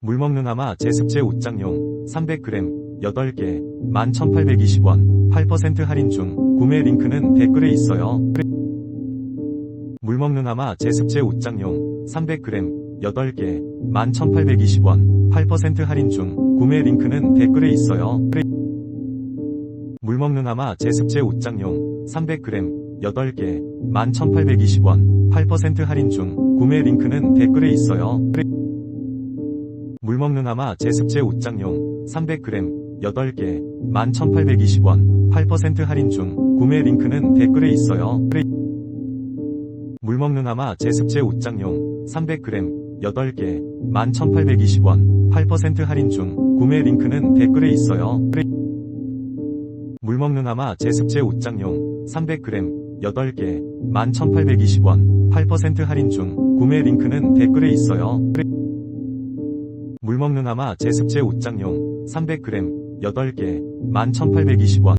물 먹는 아마 제습제 옷장용 300g 8개 11,820원 8% 할인 중 구매 링크는 댓글에 있어요. 물 먹는 아마 제습제 옷장용 300g 8개 11,820원 8% 할인 중 구매 링크는 댓글에 있어요. 물 먹는 아마 제습제 옷장용 300g 8개 11,820원 8% 할인 중 구매 링크는 댓글에 있어요. 물 먹는 아마 제습제 옷장용 300g 8개 11,820원 8% 할인 중 구매 링크는 댓글에 있어요. 물 먹는 아마 제습제 옷장용 300g 8개 11,820원 8% 할인 중 구매 링크는 댓글에 있어요. 물 먹는 아마 제습제 옷장용 300g 8개 11,820원 8% 할인 중 구매 링크는 댓글에 있어요. 물 먹는 아마 제습제 옷장용 300g 8개 11,820원